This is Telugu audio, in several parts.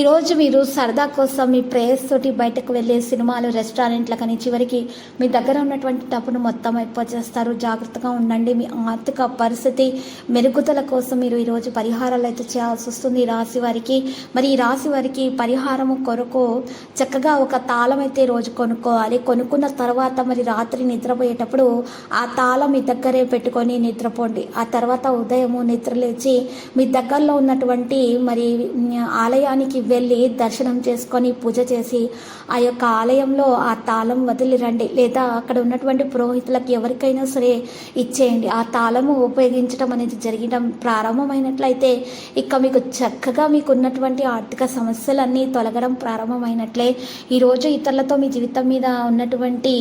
ఈరోజు మీరు సరదా కోసం మీ ప్రేయర్స్ తోటి బయటకు వెళ్ళే సినిమాలు రెస్టారెంట్ల కానీ చివరికి మీ దగ్గర ఉన్నటువంటి డబ్బును మొత్తం ఎక్కువ చేస్తారు. జాగ్రత్తగా ఉండండి. మీ ఆర్థిక పరిస్థితి మెరుగుదల కోసం మీరు ఈరోజు పరిహారాలు అయితే చేయాల్సి వస్తుంది. ఈ రాశి వారికి మరి ఈ రాశి వారికి పరిహారము కొరకు చక్కగా ఒక తాళం అయితే రోజు కొనుక్కోవాలి. కొనుక్కున్న తర్వాత మరి రాత్రి నిద్రపోయేటప్పుడు ఆ తాళం మీ దగ్గరే పెట్టుకొని నిద్రపోండి. ఆ తర్వాత ఉదయము నిద్రలేచి మీ దగ్గరలో ఉన్నటువంటి మరి ఆలయానికి వెళ్ళి దర్శనం చేసుకొని పూజ చేసి ఆ యొక్క ఆలయంలో ఆ తాళం వదిలిరండి లేదా అక్కడ ఉన్నటువంటి పురోహితులకు ఎవరికైనా సరే ఇచ్చేయండి. ఆ తాళము ఉపయోగించడం అనేది జరిగడం ప్రారంభమైనట్లయితే ఇక మీకు చక్కగా మీకు ఉన్నటువంటి ఆర్థిక సమస్యలన్నీ తొలగడం ప్రారంభమైనట్లే. ఈరోజు ఇతరులతో మీ జీవితం మీద ఉన్నటువంటి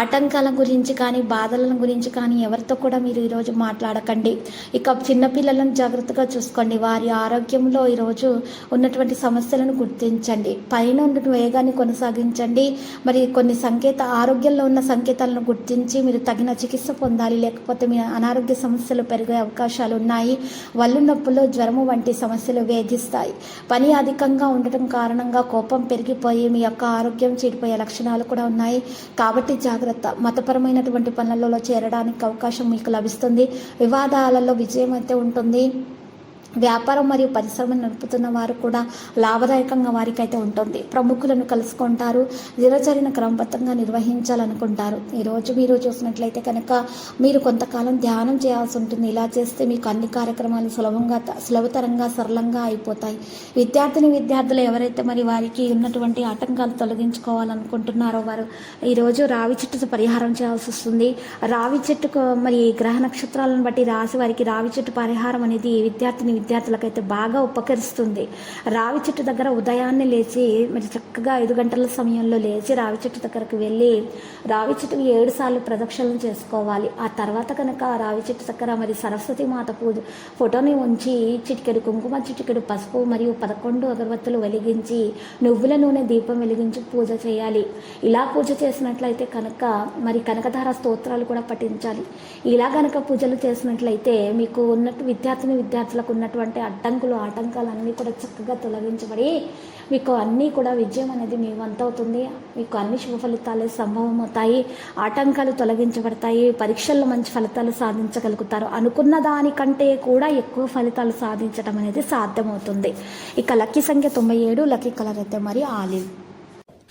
ఆటంకాల గురించి కానీ బాధల గురించి కానీ ఎవరితో కూడా మీరు ఈరోజు మాట్లాడకండి. ఇక చిన్నపిల్లలను జాగ్రత్తగా చూసుకోండి. వారి ఆరోగ్యంలో ఈరోజు ఉన్నటువంటి సమస్య సమస్యలను గుర్తించండి. పైన వేగాన్ని కొనసాగించండి. మరి కొన్ని సంకేత ఆరోగ్యంలో ఉన్న సంకేతాలను గుర్తించి మీరు తగిన చికిత్స పొందాలి. లేకపోతే మీ అనారోగ్య సమస్యలు పెరిగే అవకాశాలు ఉన్నాయి. వల్లు నొప్పులు జ్వరము వంటి సమస్యలు వేధిస్తాయి. పని అధికంగా ఉండటం కారణంగా కోపం పెరిగిపోయి మీ యొక్క ఆరోగ్యం చెడిపోయే లక్షణాలు కూడా ఉన్నాయి. కాబట్టి జాగ్రత్త. మతపరమైనటువంటి పనులలో చేరడానికి అవకాశం మీకు లభిస్తుంది. వివాదాలలో విజయం అయితే ఉంటుంది. వ్యాపారం మరియు పరిశ్రమ నడుపుతున్న వారు కూడా లాభదాయకంగా వారికైతే ఉంటుంది. ప్రముఖులను కలుసుకుంటారు. దినచర్యను క్రమబద్ధంగా నిర్వహించాలనుకుంటారు. ఈరోజు మీరు చూసినట్లయితే కనుక మీరు కొంతకాలం ధ్యానం చేయాల్సి ఉంటుంది. ఇలా చేస్తే మీకు అన్ని కార్యక్రమాలు సులభంగా సులభతరంగా సరళంగా అయిపోతాయి. విద్యార్థిని విద్యార్థులు ఎవరైతే మరి వారికి ఉన్నటువంటి ఆటంకాలు తొలగించుకోవాలనుకుంటున్నారో వారు ఈరోజు రావి చెట్టు పరిహారం చేయాల్సి వస్తుంది. రావి చెట్టుకు మరి గ్రహ నక్షత్రాలను బట్టి రాసి వారికి రావి చెట్టు పరిహారం అనేది విద్యార్థిని విద్యార్థులకైతే బాగా ఉపకరిస్తుంది. రావి చెట్టు దగ్గర ఉదయాన్నే లేచి మరి చక్కగా ఐదు గంటల సమయంలో లేచి రావి చెట్టు దగ్గరకు వెళ్ళి రావి చెట్టుకు ఏడు సార్లు ప్రదక్షిణలు చేసుకోవాలి. ఆ తర్వాత కనుక రావి చెట్టు దగ్గర మరి సరస్వతి మాత పూజ ఫోటోని ఉంచి చిటికెడు కుంకుమ చిటికెడు పసుపు మరియు పదకొండు అగరబత్తులు వెలిగించి నువ్వుల నూనె దీపం వెలిగించి పూజ చేయాలి. ఇలా పూజ చేసినట్లయితే కనుక మరి కనకధార స్తోత్రాలు కూడా పఠించాలి. ఇలా కనుక పూజలు చేసినట్లయితే మీకు ఉన్నట్టు విద్యార్థిని విద్యార్థులకు ఉన్న ఉన్నటువంటి అడ్డంకులు ఆటంకాలు అన్నీ కూడా చక్కగా తొలగించబడి మీకు అన్నీ కూడా విజయం అనేది మీ వంతవుతుంది మీకు అన్ని శుభ ఫలితాలే సంభవం అవుతాయి. ఆటంకాలు తొలగించబడతాయి. పరీక్షల్లో మంచి ఫలితాలు సాధించగలుగుతారు. అనుకున్న దానికంటే కూడా ఎక్కువ ఫలితాలు సాధించడం అనేది సాధ్యమవుతుంది. ఇక లక్కీ సంఖ్య తొంభై ఏడు లక్కీ కలర్ అయితే మరి ఆలివ్.